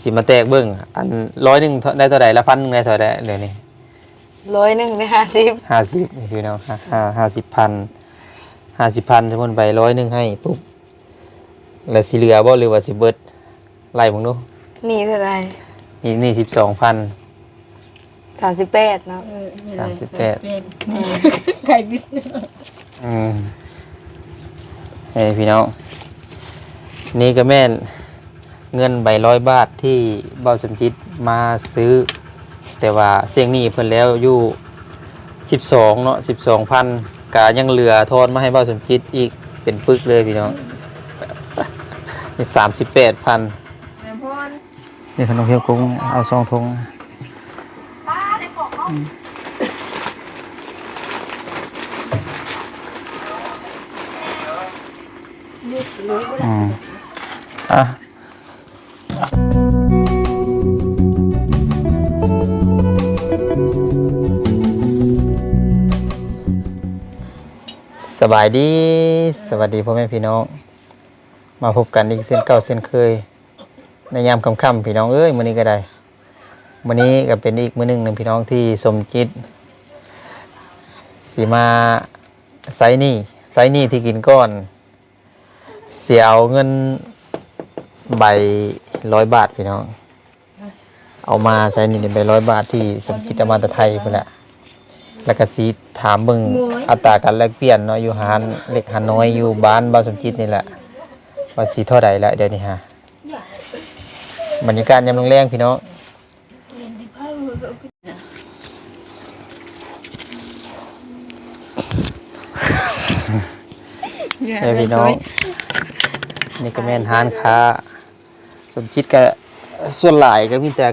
สิมาแตกเบิ่งอันร้อยหนึ่งได้เท่าใดละพันหนึ่งได้เท่าใดเดี๋ยวนี้ร้อยหนึ่งได้ห้าสิบห้าสิบนี่พี่น้องห้าห้าห้าสิบพันห้าสิบพันสมมติไปร้อยหนึ่งให้ปุ๊บแล้วสิเหลือบ่หรือว่าสิเบิดไล่ผมดูนี่เท่าไหรนี่นี่สิบสองพันสามสิบแปดเนาะสามสิบแปดไข่บิดอืมเฮ้ยพี่น้องนี่ก็แม่น เงินใบร้อยบาทที่เบ้าสมจิตมาซื้อ แต่ว่าเสียงนี้เพิ่นแล้วอยู่สิบสองเนาะสิบสองพันกายังเหลือทอนมาให้เบ้าสมจิตอีกเป็นปึกเลยพี่น้องนี่สามสิบแปดพันนี่ขนมเพียวกุ้งเอาซองทงอืม สบายดี สวัสดีพ่อแม่พี่น้อง มาพบกันอีกเส้นเก่าเส้นเคย ในยามค่ำๆพี่น้องเอ้ยมื้อนี้ก็ได้มื้อนี้ก็เป็นอีกมื้อนึงหนึ่งพี่น้องที่สมจิตสีมาไซนี่ไซนี่ที่กินก้อน เสียเอาเงินใบร้อยบาทพี่น้อง เอามาไซนี่ใบร้อยบาทที่สมจิตมาตะไทยพุ่นแหละ แล้วก็สีถามเบิ่งอัตราการแลกเปลี่ยนเนาะอยู่หานเล็กหานน้อยอยู่บ้านบ้านสมจิตนี่แหละว่าสีเท่าใดละเดี๋ยวนี้ฮะบรรยากาศยามแรงๆพี่น้องเดี๋ยวพี่น้องนี่ก็แม่นหานค้าสมจิตก็ส่วนหลายก็มีแต่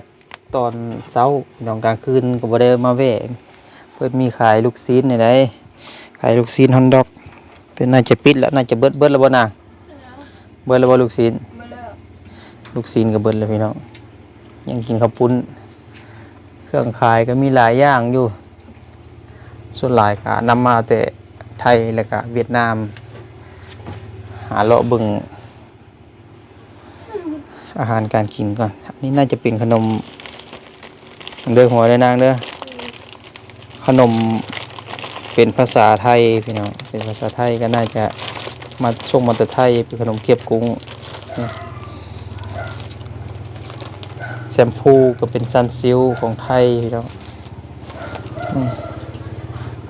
ตอนเช้าตอนกลางคืนก็บ่ได้มาแวะเพิ่นมีขายลูกซีนในใดขายลูกซีนฮอนดอกเป็นน่าจะปิดแล้วน่าจะเบิดเบิดแล้วบ่นางเบิดแล้วบ่ลูกซีนลูกซีนก็เบิดแล้วพี่น้องยังกินข้าวปุ้น เครื่องขายก็มีหลายอย่างอยู่ ส่วนหลายก็นำมาแต่ไทยแล้วก็เวียดนาม หาเลาะบิ่งอาหารการกินก่อน อันนี้น่าจะเป็นขนมเด้อหัวเด้อนางเด้อ นมเป็นภาษาไทยพี่น้องเป็นภาษาไทยก็น่าจะมาส่งมาแต่ไทยเป็นขนมเคียบกุ้งแชมพูก็เป็นซันซิลของไทยพี่น้อง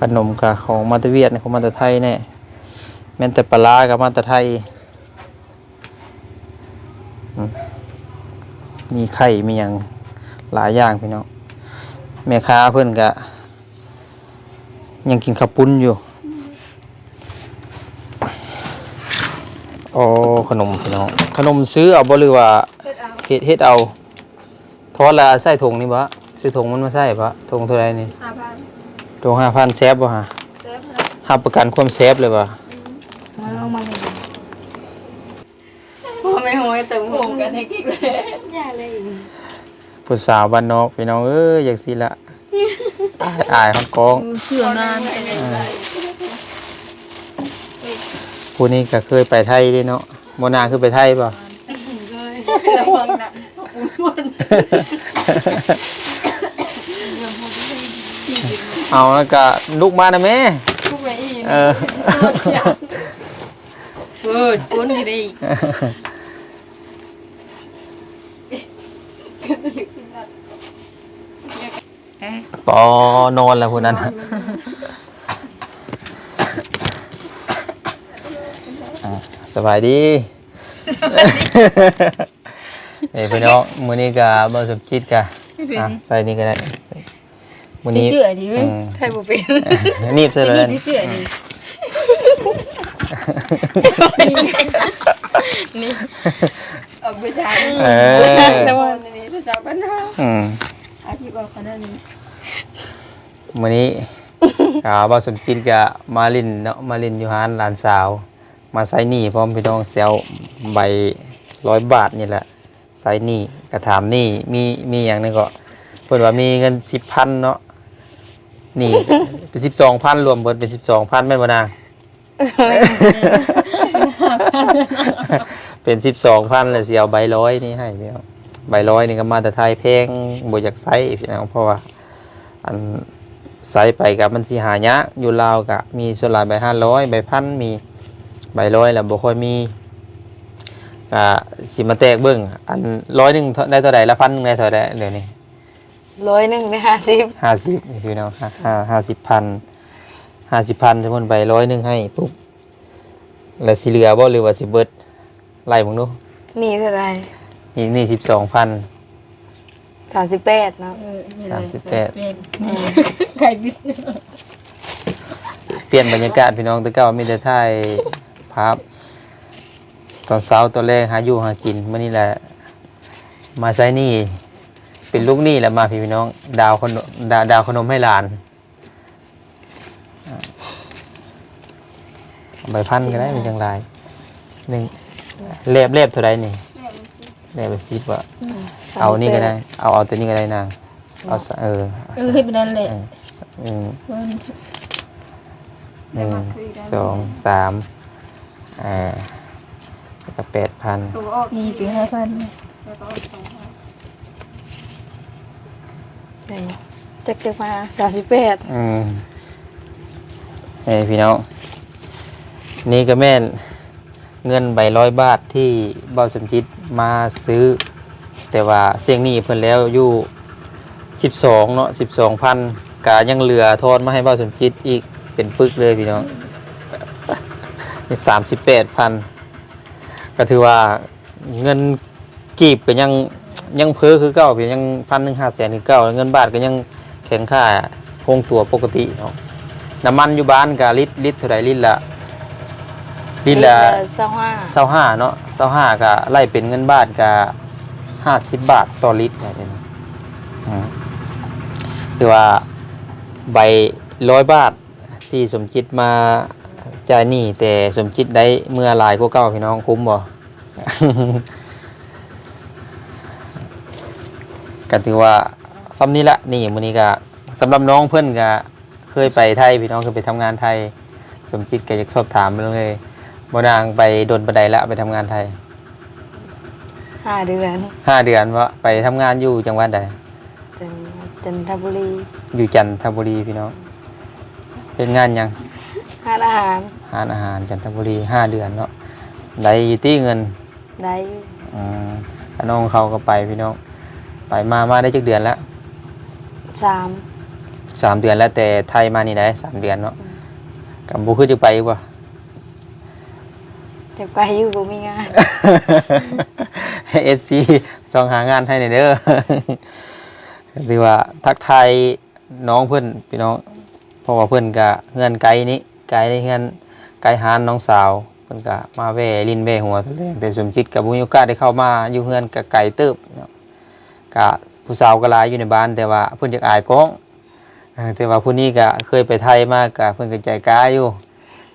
ขนมกับของมาตเวียดของมาแต่ไทยแน่แม้แต่ปลากับมาแต่ไทยอืมมีไข่มีอย่างหลายอย่างพี่น้องแม่ค้าเพื่อนกะ ยังกินข้าวปุ้นอยู่โอ้ขนมพี่น้องขนมซื้อเอาบ่หรือว่าเฮ็ดเฮ็ดเอาทอดละใส่ถุงนี่บ่ซื้อถุงมันมาใส่บ่ถุงเท่าไหร่นี่ห้าพันถุง5,000แซฟบ่ฮะเซฟนะรับประกันความแซฟเลยบ่มาลงมาเลยพ่อไม่หอยแต่ผมกันให้กิ๊กเลยอย่าเลยผู้สาวบ้านนอกพี่น้องเอ้ยอยากสิละ อายอายของกองเชื่อนานผู้นี้ก็เคยไปไทยเด้เนาะบ่นาคือไปไทยบ่ระวังนะเอาแล้วก็ลุกมานะแม่ทุกไปอีกเออเปิดปุ้นกี่ได้ ปอนอนแล้วคนนั้นอะสบายดีเอ้ยพี่น้องมื้อนี้ก็บ่สมคิดกะอะใส่นี่ก็ได้มื้อนี้เชื่อดิอืมไทยบุปินนีบใส่เลยนี่เชื่อดินี่เอาไปใช้เออแต่ว่าในนี้ภาษาบ้านเราอืมอาชีพเอาขนาดนี้ มื้อนี้ก็บ่สมคิดกะมาลินเนาะมาลินอยู่หานหลานสาว มาใส่หนี้พร้อมพี่น้องเซลใบร้อยบาทนี่แหละใส่หนี้กระถามหนี้มีมีอย่างหนึงก็เพิ่นว่ามีเงินสิบพันเนาะหนี่ เป็นสิบสองพันรวมเบิดเป็นสิบสองพันแม่นบ่นาง เป็นสิบสองพันเลยสิเอาใบร้อยนี่ให้พี่น้องใบร้อยนี่ก็มาแต่ไทยแพงบ่อยากใช้พี่น้องเพราะว่า อันใส่ไปกับมันสิหายากอยู่ลาวก็มีส่วนหลายใบ500ใบพันมีใบร้อยแล้วบ่ค่อยมีก็สิมาแตกเบิ่งอันร้อยหนึงเท่าได้เท่าใดละพันหนึงได้เท่าใดเดี๋ยวนี้ร้อยหนึ่งในห้าสิบห้าสิบนี่พี่น้องห้าห้าห้าสิบพันห้าสิบพันสมมติใบร้อยหนึ่งให้ปุ๊บแล้วสิเหลือบ่หรือว่าสิเบิดไล่มึงดูนี่เท่าไหรนี่นี่สิบสองพัน สามสิบแปดเนาะเออสามสิบแปดไข่บิดเปลี่ยนบรรยากาศพี่น้องแตะเก้ามีแต่ถ่ายภาพตอนเช้าตอนแรกหาอยู่หากินเมื่อนี้แหละ มาใช้หนี่ เป็นลูกหนี้แหละมาพี่น้อง ดาวขนมดาวดาวขนมให้หลานเอาใบพันก็ได้เป็นจังไรหนึ่งเล็บเล็บเท่าไรนี่เล็บสิบวะ เอานี่ก็ได้ เอาเอาตัวนี้ก็ได้นางเอาสะเออเอาเอสะอให้เป็นนั่นแหละเออสะหนึ่งเออหนึ่งสองสามอ่าแล้วก็แปดพันตัวออกนี่ปีห้าพันแล้วก็ออกสองพันจักจะมาสามสิบแปดอืมเอ้ยพี่น้องนี่ก็แม่นเงินใบร้อยบาทที่เบาสมจิตมาซื้อ แต่ว่าเสียงหนี้เพิ่นแล้วอยู่สิบสองเนาะสิบสองพันกายังเหลือทอนมาให้เบาสมจิตอีกเป็นปึกเลยพี่น้องนี่สามสิบแปดพันก็ถือว่าเงินกีบก็ยังยังเพ้อคือเก่าเพียงยังพันหนึ่งห้าแสนคือเก่าแล้วเงินบาทก็ยังแข็งค่าคงตัวปกติเนาะน้ำมันอยู่บ้านกะลิตรลิตรเท่าไรลิตรละลิตรละเศร้าห้าเศร้าห้าเนาะเศร้าห้ากะไล่เป็นเงินบาทกะ ห้าสิบบาทต่อลิตรเนี่ยเดี๋ยวนี้อืมคือว่าใบร้อยบาทที่สมจิตมาจ่ายหนี้แต่สมจิตได้เมื่อลายกว่าเก้าพี่น้องคุ้มบ่ก็ถือว่าซ้ำนี้ละนี่มื้อนี้ก็สำหรับน้องเพื่อนก็เคยไปไทยพี่น้องเคยไปทำงานไทย สมจิตก็อยากสอบถามเลยบ่นางไปโดนบันไดละไปทำงานไทย ห้าเดือนห้าเดือนวะไปทำงานอยู่จังหวัดใดจังจันทบุรีอยู่จันทบุรีพี่น้องเป็นงานหยังห้านอาหารหารอาหารจันทบุรีห้าเดือนเนาะได้อยู่ที่เงินได้อืมแล้วน้องเขาก็ไปพี่น้องไปมามาได้จักเดือนแล้วสามสามเดือนแล้วแต่ไทยมานี่ได้สามเดือนเนาะกับบุคือจะไปบ่จะไปอยู่บ่มีงาน ให้ FC ซองหางานให้หน่อยเด้อถือว่าทักทายน้องเพื่อนพี่น้องเพราะว่าเพื่อนกะเงินไกลนี้ไกลในเงินไกลหานน้องสาวเพื่อนกะมาแว่ลินแว่หัวตัวแรงแต่สมจิตกับบุญโอกาได้เข้ามาอยู่เฮือนกะไก่เติบกะผู้สาวก็หลายอยู่ในบ้าน แต่ว่าเพื่อนอยากอายก้องแต่ว่าผู้นี้กะเคยไปไทยมากกะเพื่อนก็ใจกล้าอยู่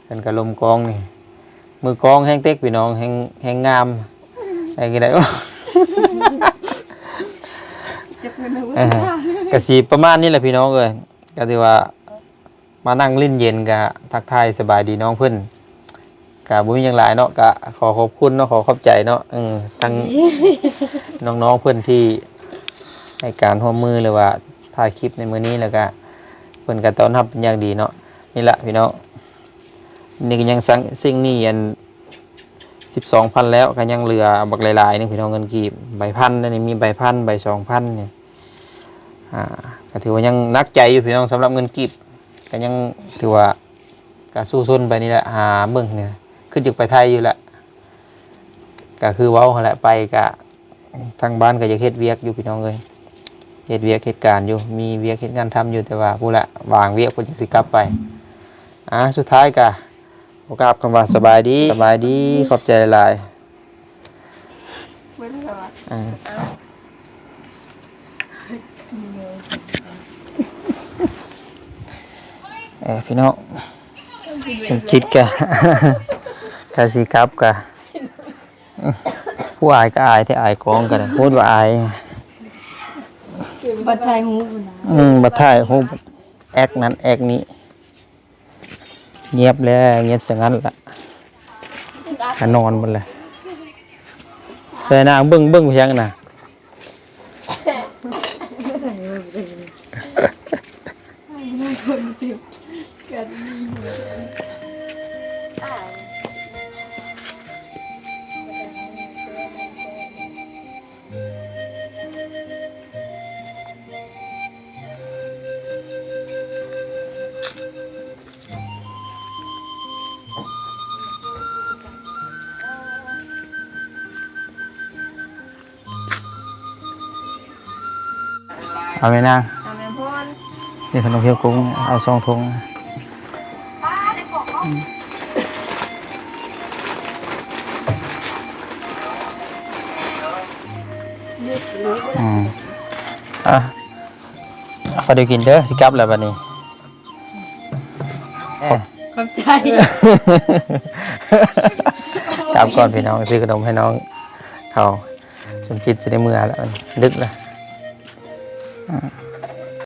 เพื่อนก็ลมกองนี่มือกองแห้งเต็กพี่น้องแห้งแห้งงาม ไรก็ได้จะเป็นหัวเออกะสีประมาณนี้แหละพี่น้องเอ้ยก็ถือว่ามานั่งลิ้นเย็นกะทักทายสบายดีน้องเพิ่นกะบุญยังหลายเนาะกะขอขอบคุณเนาะขอขอบใจเนาะเออทั้งน้องๆเพิ่นที่ให้การร่วมมือหรือว่าถ่ายคลิปในมื้อนี้แล้วก็เพิ่นก็ต้อนรับเป็นอย่างดีเนาะนี่แหละพี่น้องนี่ก็ยังสังสิ่งนี้อัน 12,000แล้วก็ยังเหลือบักหลายๆนึงพี่น้องเงินกีบใบพันนี่มีใบพันใบ2,000เนี่ยอ่าก็ถือว่ายังนักใจอยู่พี่น้องสำหรับเงินกีบก็ยังถือว่าก็สู้ซนไปนี่แหละหาเบิ่งเนี่ยขึ้นจากไปไทยอยู่แหละก็คือเว้าแหละไปก็ทางบ้านก็จะเฮ็ดเวียกอยู่พี่น้องเลยเฮ็ดเวียกเฮ็ดการอยู่มีเวียกเฮ็ดงานทำอยู่แต่ว่าผู้ละวางเวียกก็จะสิกลับไปอ่าสุดท้ายก็ โอกาสคำว่าสบายดีสบายดีขอบใจหลายไม่ได้หรอๆอ่าเออพี่น้องสมคิดกะกะสิครับกะผู้อายก็อายที่อายกองกันพูดว่าอายบัดไทยหูบุญนะอืมบัดท้ายฮู้แอกนั้นแอกนี้ เงียบแล้ว เงียบสงั้นละนอนหมดเลยใส่นางเบิ้งเบิ้งเพียงน่ะคนเเอาไหมนางทำแม่พ่นนี่ขนมเพียวกุ้งเอาซองทงอืมอะเอาไปเดี๋ยวกินเด้อสิกลับแล้วบัดนี้เอ้ยขอบใจกลับก่อนพี่น้องซื้อขนมให้น้องเขาสมจิตจะได้เมื่อแล้วมันดึกแล้ว อ่า